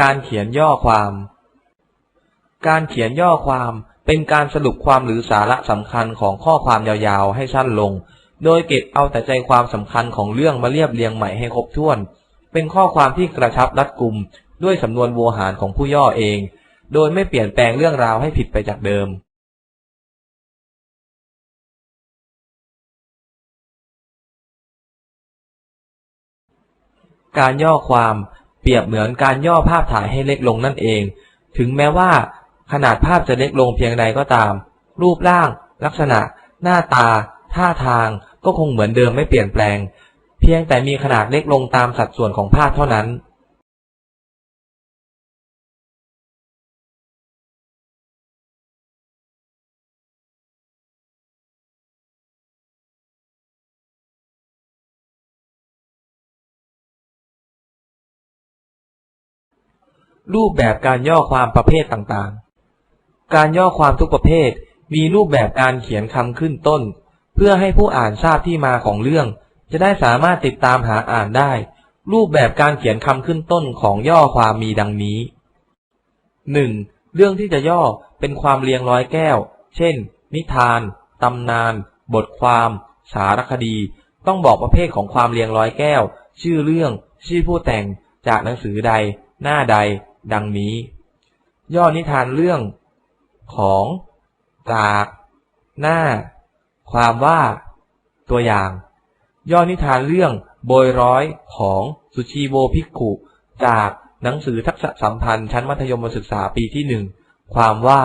การเขียนย่อความ การเขียนย่อความเป็นการสรุปความหรือสาระสำคัญของข้อความยาวๆ ให้สั้นลง โดยเก็บเอาแต่ใจความสำคัญของเรื่องมาเรียบเรียงใหม่ให้ครบถ้วน เป็นข้อความที่กระชับรัดกุม ด้วยสำนวนโวหารของผู้ย่อเอง โดยไม่เปลี่ยนแปลงเรื่องราวให้ผิดไปจากเดิมการย่อความ เปรียบเหมือนการย่อภาพถ่ายให้เล็กลงนั่นเอง ถึงแม้ว่า ขนาดภาพจะเล็กลงเพียงใดก็ตาม รูปร่าง ลักษณะ หน้าตา ท่าทาง ก็คงเหมือนเดิมไม่เปลี่ยนแปลง เพียงแต่มีขนาดเล็กลงตามสัดส่วนของภาพเท่านั้น รูปแบบการย่อความประเภทต่างๆ การย่อความทุกประเภทมีรูปแบบการเขียนคำขึ้นต้น เพื่อให้ผู้อ่านทราบที่มาของเรื่อง จะได้สามารถติดตามหาอ่านได้ รูปแบบการเขียนคำขึ้นต้นของย่อความมีดังนี้ 1. เรื่องที่จะย่อเป็นความเรียงร้อยแก้ว เช่น นิทาน ตำนาน บทความ สารคดี ต้องบอกประเภทของความเรียงร้อยแก้ว ชื่อเรื่อง ชื่อผู้แต่ง จากหนังสือใด หน้าใด ดังนี้ ย่อนิทานเรื่อง ของจาก หน้า ความว่า ตัวอย่าง ย่อนิทานเรื่องโบยร้อยของสุชีโวภิกขุจากหนังสือทักษะสัมพันธ์ชั้นมัธยมศึกษาปีที่หนึ่งความว่า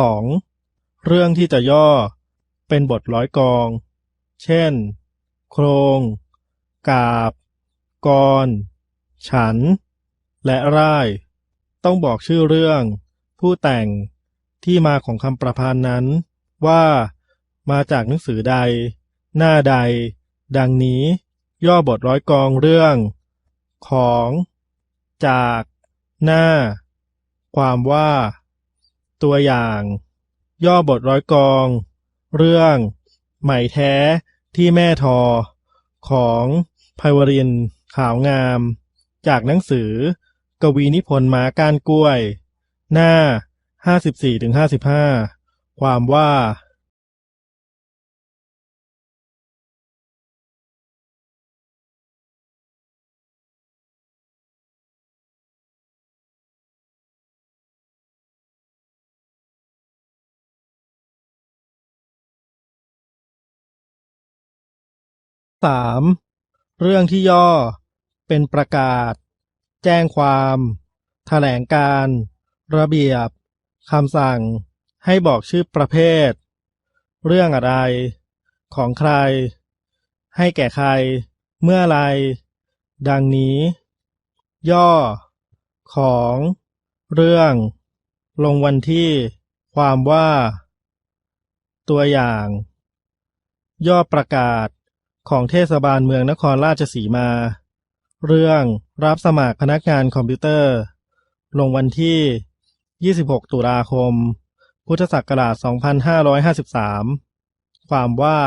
สองเรื่องที่จะย่อเป็นบทร้อยกอง เช่น โครง กาบ กร ฉัน และร่าย ต้องบอกชื่อเรื่อง ผู้แต่งที่มาของคำประพันธ์นั้น ว่ามาจากหนังสือใด หน้าใด ดังนี้ ย่อบทร้อยกองเรื่อง ของ จาก หน้า ความว่า ตัวอย่าง ย่อบทร้อยกอง เรื่อง ใหม่แท้ที่แม่ทอ ของไพวรินขาวงาม จากหนังสือ กวีนิพนธ์มาก้านกล้วย หน้า 54-55 ความว่า สามเรื่องที่ย่อ เป็นประกาศ แจ้งความ แถลงการ ระเบียบคำสั่ง ให้บอกชื่อประเภท เรื่องอะไร ของใคร ให้แก่ใคร เมื่อไร ดังนี้ ย่อ ของ เรื่อง ลงวันที่ ความว่า ตัวอย่าง ย่อประกาศ ของเทศบาลเมืองนครราชสีมา เรื่องรับสมัครพนักงานคอมพิวเตอร์ ลงวันที่ 26 ตุลาคม พุทธศักราช 2553 ความว่า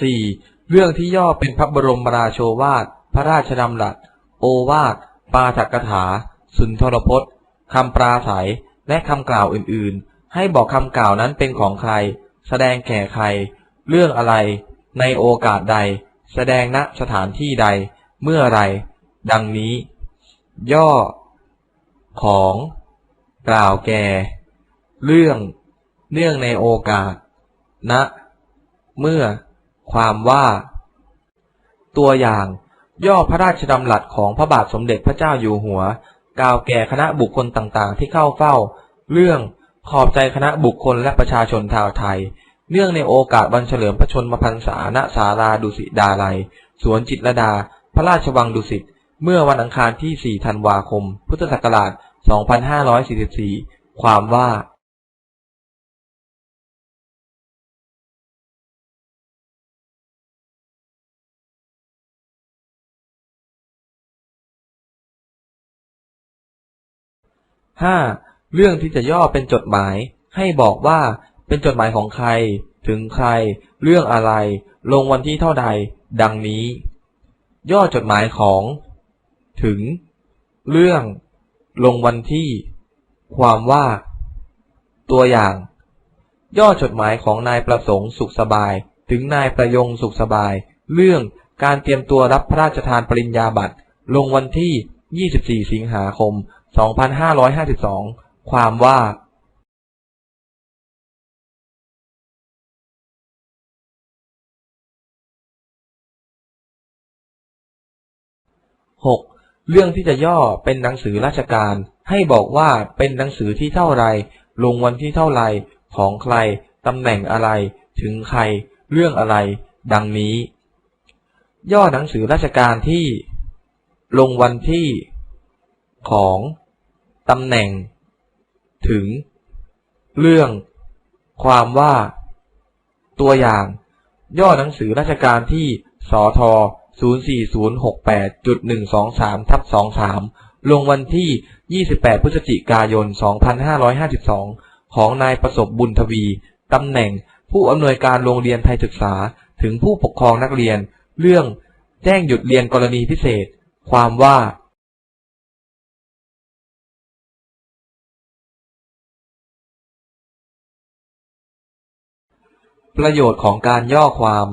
4. เรื่องที่ย่อเป็นพระบรมราโชวาท พระราชดำรัส โอวาท ปาฐกถา สุนทรพจน์ คำปราศัย และคำกล่าวอื่นๆ ให้บอกคำกล่าวนั้นเป็นของใคร แสดงแก่ใคร เรื่องอะไร ในโอกาสใด แสดงณสถานที่ใด เมื่อไร ดังนี้ ย่อ ของ กล่าวแก่ เรื่อง เนื่องในโอกาส ณ เมื่อ ความว่า ตัวอย่าง ย่อพระราชดำรัสของพระบาทสมเด็จพระเจ้าอยู่หัว กล่าวแก่คณะบุคคลต่างๆ ที่เข้าเฝ้า เรื่องขอบใจคณะบุคคลและประชาชนชาวไทย เนื่องในโอกาสวันเฉลิมพระชนมพรรษาณศาลาดุสิดาลัย สวนจิตรดา พระราชวังดุสิต เมื่อวันอังคารที่ 4 ธันวาคม พุทธศักราช 2544 ความว่า 5. เรื่องที่จะย่อเป็นจดหมาย ให้บอกว่าเป็นจดหมายของใคร ถึงใคร เรื่องอะไร ลงวันที่เท่าใด ดังนี้ ย่อจดหมายของ ถึง เรื่อง ลงวันที่ ความว่า ตัวอย่าง ย่อจดหมายของนายประสงค์สุขสบาย ถึงนายประยงสุขสบาย เรื่องการเตรียมตัวรับพระราชทานปริญญาบัตรลงวันที่ 24 สิงหาคม 2552 ความว่า 6. เรื่องที่จะย่อเป็นหนังสือราชการ ให้บอกว่าเป็นหนังสือที่เท่าไร ลงวันที่เท่าไร ของใคร ตำแหน่งอะไร ถึงใคร เรื่องอะไร ดังนี้ ย่อหนังสือราชการที่ ลงวันที่ของตำแหน่ง ถึง เรื่อง ความว่า ตัวอย่าง ย่อหนังสือราชการที่สท04068.123ทับ23 ลงวันที่ 28 พฤศจิกายน 2552 ของนายประสบบุญทวี ตำแหน่งผู้อำนวยการโรงเรียนไทยศึกษาถึงผู้ปกครองนักเรียน เรื่องแจ้งหยุดเรียนกรณีพิเศษ ความว่าประโยชน์ของการย่อความ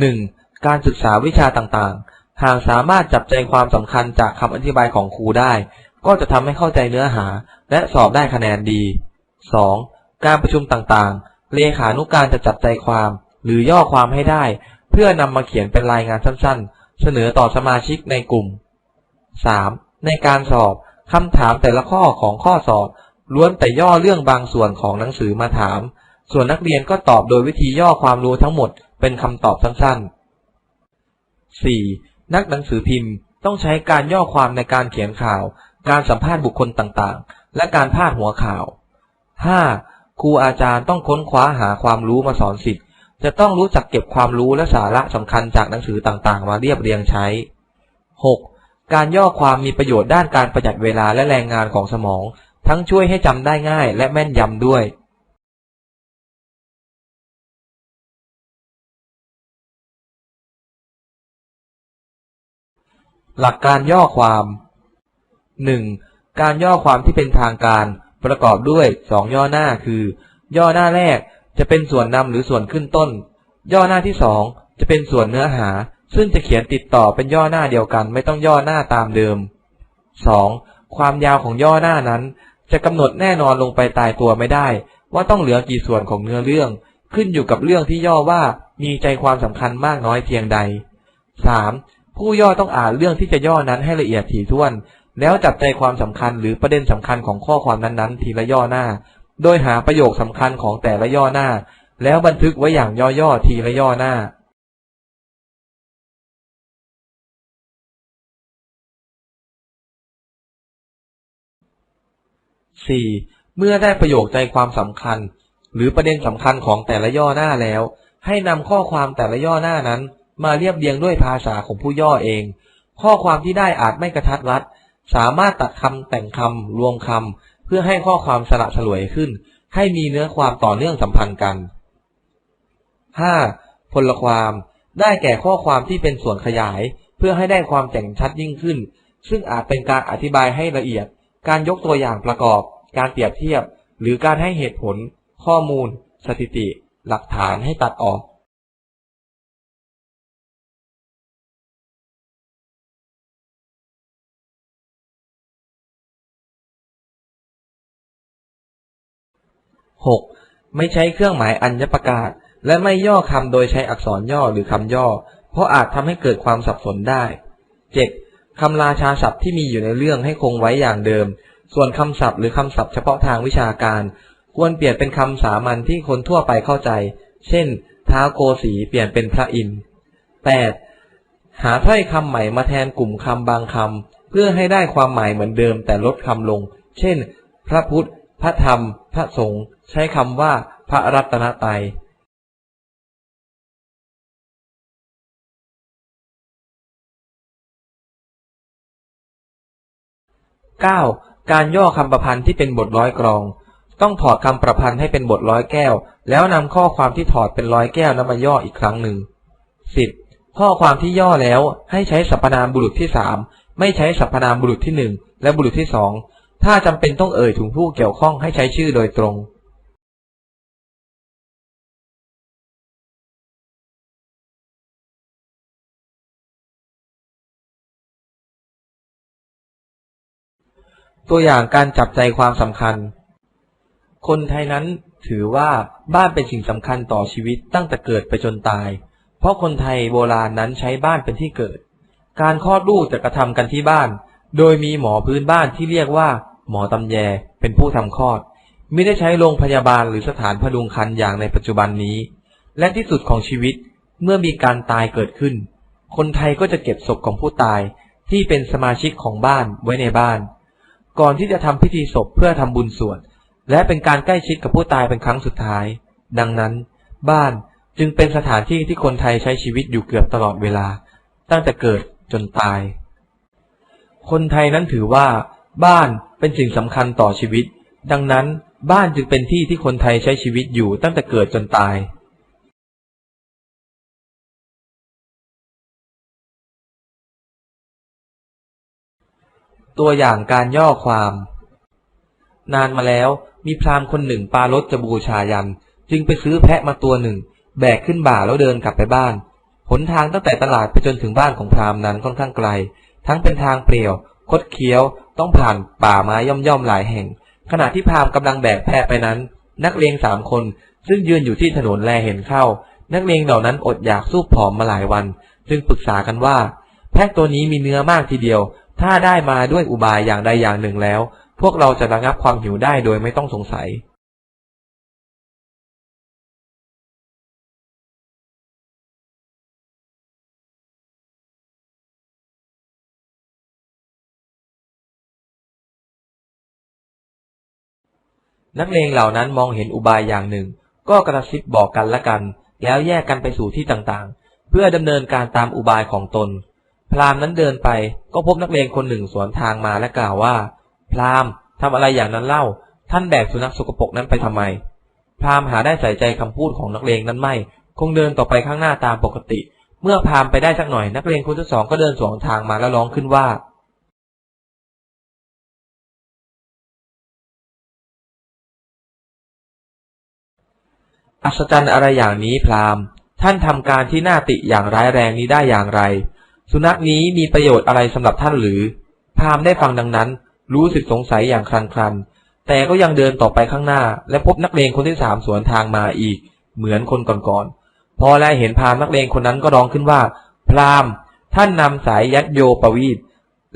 1. การศึกษาวิชาต่างๆ หากสามารถจับใจความสำคัญจากคำอธิบายของครูได้ ก็จะทำให้เข้าใจเนื้อหา และสอบได้คะแนนดี 2. การประชุมต่างๆ เลขานุการจะจับใจความ หรือย่อความให้ได้ เพื่อนำมาเขียนเป็นรายงานสั้นๆ เสนอต่อสมาชิกในกลุ่ม 3. ในการสอบคำถามแต่ละข้อของข้อสอบ ล้วนแต่ย่อเรื่องบางส่วนของหนังสือมาถาม ส่วนนักเรียนก็ตอบโดยวิธีย่อความรู้ทั้งหมดเป็นคำตอบสั้นๆ 4. นักหนังสือพิมพ์ต้องใช้การย่อความในการเขียนข่าว การสัมภาษณ์บุคคลต่างๆ และการพาดหัวข่าว 5. ครูอาจารย์ต้องค้นคว้าหาความรู้มาสอนสิทธิ์ จะต้องรู้จักเก็บความรู้และสาระสำคัญจากหนังสือต่างๆ มาเรียบเรียงใช้ 6. การย่อความมีประโยชน์ด้านการประหยัดเวลาและแรงงานของสมอง ทั้งช่วยให้จำได้ง่ายและแม่นยำด้วยหลักการย่อความ 1. การย่อความที่เป็นทางการ ประกอบด้วยสองย่อหน้าคือ ย่อหน้าแรก จะเป็นส่วนนำหรือส่วนขึ้นต้น ย่อหน้าที่สองจะเป็นส่วนเนื้อหา ซึ่งจะเขียนติดต่อเป็นย่อหน้าเดียวกัน ไม่ต้องย่อหน้าตามเดิม 2. ความยาวของย่อหน้านั้น จะกำหนดแน่นอนลงไปตายตัวไม่ได้ ว่าต้องเหลือกี่ส่วนของเนื้อเรื่อง ขึ้นอยู่กับเรื่องที่ย่อว่ามีใจความสำคัญมากน้อยเพียงใด 3. ผู้ย่อต้องอ่านเรื่องที่จะย่อนั้นให้ละเอียดถี่ถ้วน แล้วจับใจความสำคัญหรือประเด็นสำคัญของข้อความนั้นๆ ทีละย่อหน้า โดยหาประโยคสำคัญของแต่ละย่อหน้า แล้วบันทึกไว้อย่างย่อๆทีละย่อหน้า 4. เมื่อได้ประโยคใจความสำคัญ หรือประเด็นสำคัญของแต่ละย่อหน้าแล้ว ให้นำข้อความแต่ละย่อหน้านั้น มาเรียบเรียงด้วยภาษาของผู้ย่อเอง ข้อความที่ได้อาจไม่กระทัดรัด สามารถตัดคำแต่งคำรวมคำ เพื่อให้ข้อความสละสลวยขึ้น ให้มีเนื้อความต่อเนื่องสัมพันธ์กัน 5. พลความได้แก่ข้อความที่เป็นส่วนขยาย เพื่อให้ได้ความแจ่งชัดยิ่งขึ้น ซึ่งอาจเป็นการอธิบายให้ละเอียด การยกตัวอย่างประกอบ การเปรียบเทียบ หรือการให้เหตุผล ข้อมูล สถิติ หลักฐานให้ตัดออก 6. ไม่ใช้เครื่องหมายอัญญประกาศ และไม่ย่อคำโดยใช้อักษรย่อหรือคำย่อ เพราะอาจทำให้เกิดความสับสนได้ 7. คำราชาศัพท์ที่มีอยู่ในเรื่องให้คงไว้อย่างเดิม ส่วนคำศัพท์หรือคำศัพท์เฉพาะทางวิชาการ ควรเปลี่ยนเป็นคำสามัญที่คนทั่วไปเข้าใจ เช่น ท้าวโกสีเปลี่ยนเป็นพระอินทร์ 8. หาถ้อยคำใหม่มาแทนกลุ่มคำบางคำเพื่อให้ได้ความหมายเหมือนเดิมแต่ลดคำลง เช่น พระพุทธ พระธรรม พระสงฆ์ใช้คำว่าพระรัตนตรัย 9. การย่อคำประพันธ์ที่เป็นบทร้อยกรอง ต้องถอดคำประพันธ์ให้เป็นบทร้อยแก้ว แล้วนำข้อความที่ถอดเป็นร้อยแก้วนั้นมาย่ออีกครั้งหนึ่ง 10. ข้อความที่ย่อแล้วให้ใช้สรรพนามบุรุษที่สามไม่ใช้สรรพนามบุรุษที่หนึ่งและบุรุษที่สอง ถ้าจำเป็นต้องเอ่ยถึงผู้เกี่ยวข้องให้ใช้ชื่อโดยตรงตัวอย่างการจับใจความสำคัญ คนไทยนั้นถือว่าบ้านเป็นสิ่งสำคัญต่อชีวิตตั้งแต่เกิดไปจนตาย เพราะคนไทยโบราณนั้นใช้บ้านเป็นที่เกิด การคลอดลูกจะกระทำกันที่บ้าน โดยมีหมอพื้นบ้านที่เรียกว่า หมอตำแยเป็นผู้ทำคลอด ไม่ได้ใช้โรงพยาบาลหรือสถานพดุงครรภ์อย่างในปัจจุบันนี้ และที่สุดของชีวิตเมื่อมีการตายเกิดขึ้น คนไทยก็จะเก็บศพของผู้ตายที่เป็นสมาชิกของบ้านไว้ในบ้าน ก่อนที่จะทำพิธีศพเพื่อทำบุญสวดและเป็นการใกล้ชิดกับผู้ตายเป็นครั้งสุดท้าย ดังนั้น บ้านจึงเป็นสถานที่ที่คนไทยใช้ชีวิตอยู่เกือบตลอดเวลา ตั้งแต่เกิดจนตาย คนไทยนั้นถือว่า บ้านเป็นสิ่งสำคัญต่อชีวิต ดังนั้นบ้านจึงเป็นที่ที่คนไทยใช้ชีวิตอยู่ตั้งแต่เกิดจนตายตัวอย่างการย่อความ นานมาแล้วมีพราหมณ์คนหนึ่งปารถจะบูชายัน จึงไปซื้อแพะมาตัวหนึ่ง แบกขึ้นบ่าแล้วเดินกลับไปบ้าน หนทางตั้งแต่ตลาดไปจนถึงบ้านของพราหมณ์นั้นค่อนข้างไกล ทั้งเป็นทางเปลี่ยว คดเคี้ยว ต้องผ่านป่าไม้ย่อมๆหลายแห่ง ขณะที่พราหมณ์กำลังแบกแพะไปนั้น นักเลงสามคน ซึ่งยืนอยู่ที่ถนนแลเห็นเข้า นักเลงเหล่านั้นอดอยากสู้ผอมมาหลายวัน จึงปรึกษากันว่า แพะตัวนี้มีเนื้อมากทีเดียว ถ้าได้มาด้วยอุบายอย่างใดอย่างหนึ่งแล้ว พวกเราจะระงับความหิวได้โดยไม่ต้องสงสัย นักเลงเหล่านั้นมองเห็นอุบายอย่างหนึ่ง ก็กระซิบบอกกันละกัน แล้วแยกกันไปสู่ที่ต่างๆ เพื่อดำเนินการตามอุบายของตน พราหมณ์นั้นเดินไปก็พบนักเลงคนหนึ่งสวนทางมาและกล่าวว่า พราหมณ์ทำอะไรอย่างนั้นเล่า ท่านแบกสุนัขสกปรกนั้นไปทำไม พราหมณ์หาได้ใส่ใจคำพูดของนักเลงนั้นไม่ คงเดินต่อไปข้างหน้าตามปกติ เมื่อพราหมณ์ไปได้สักหน่อยนักเลงคนที่สองก็เดินสวนทางมาแล้วร้องขึ้นว่า อัศจรรย์อะไรอย่างนี้พราหมณ์ ท่านทำการที่น่าติอย่างร้ายแรงนี้ได้อย่างไร สุนัขนี้มีประโยชน์อะไรสำหรับท่านหรือ พราหมณ์ได้ฟังดังนั้น รู้สึกสงสัยอย่างคลันคลันแต่ก็ยังเดินต่อไปข้างหน้า และพบนักเลงคนที่สามสวนทางมาอีก เหมือนคนก่อนๆพอแลเห็นพราหมณ์นักเลงคนนั้นก็ร้องขึ้นว่า พราหมณ์ ท่านนำสายยัดโยปวีต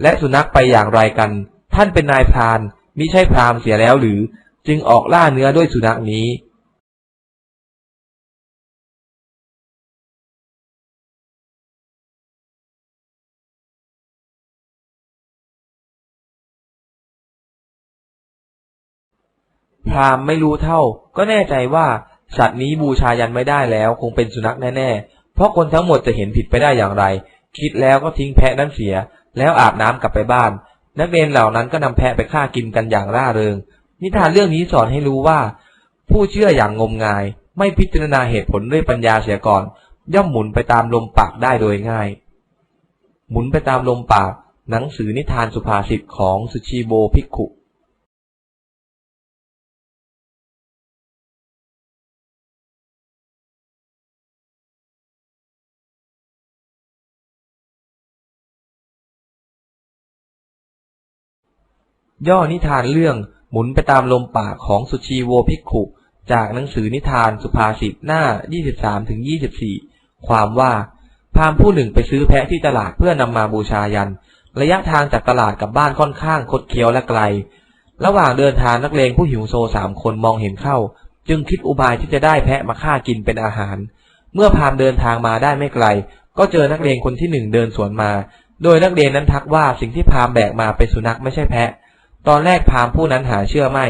และสุนัขไปอย่างไรกัน ท่านเป็นนายพรานมิใช่พราหมณ์เสียแล้วหรือ จึงออกล่าเนื้อด้วยสุนัขนี้ พราหมณ์ไม่รู้เท่า ก็แน่ใจว่าสัตว์นี้บูชายันไม่ได้แล้วคงเป็นสุนัขแน่ๆ เพราะคนทั้งหมดจะเห็นผิดไปได้อย่างไร คิดแล้วก็ทิ้งแพะนั้นเสีย แล้วอาบน้ำกลับไปบ้าน นักเรียนเหล่านั้นก็นำแพะไปฆ่ากินกันอย่างร่าเริง นิทานเรื่องนี้สอนให้รู้ว่า ผู้เชื่ออย่างงมงาย ไม่พิจารณาเหตุผลด้วยปัญญาเสียก่อน ย่อมหมุนไปตามลมปากได้โดยง่าย หมุนไปตามลมปาก หนังสือนิทานสุภาษิตของสุชีโบภิกขุ ย่อนิทานเรื่องหมุนไปตามลมปากของสุชีโวภิกขุจากหนังสือนิทานสุภาษิตหน้า 23ถึง24 ความว่าพามผู้หนึ่งไปซื้อแพะที่ตลาดเพื่อนำมาบูชายัน ระยะทางจากตลาดกับบ้านค่อนข้างคดเคี้ยวและไกล ระหว่างเดินทางนักเลงผู้หิวโซสามคนมองเห็นเข้า จึงคิดอุบายที่จะได้แพะมาฆ่ากินเป็นอาหาร เมื่อพามเดินทางมาได้ไม่ไกล ก็เจอนักเลงคนที่หนึ่งเดินสวนมา โดยนักเลงนั้นทักว่าสิ่งที่พามแบกมาเป็นสุนัขไม่ใช่แพะ ตอนแรกพามผู้นั้นหาเชื่อไม่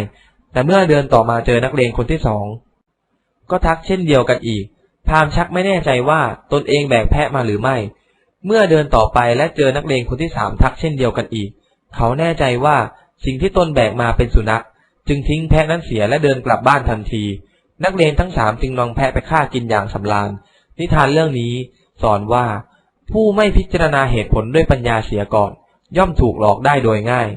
แต่เมื่อเดินต่อมาเจอนักเลงคนที่สอง ก็ทักเช่นเดียวกันอีก พามชักไม่แน่ใจว่าตนเองแบกแพะมาหรือไม่ เมื่อเดินต่อไปและเจอนักเลงคนที่สามทักเช่นเดียวกันอีก เขาแน่ใจว่าสิ่งที่ตนแบกมาเป็นสุนัข จึงทิ้งแพะนั้นเสียและเดินกลับบ้านทันที นักเรียนทั้งสามจึงนองแพะไปฆ่ากินอย่างสำราญ นิทานเรื่องนี้สอนว่า ผู้ไม่พิจารณาเหตุผลด้วยปัญญาเสียก่อน ย่อมถูกหลอกได้โดยง่าย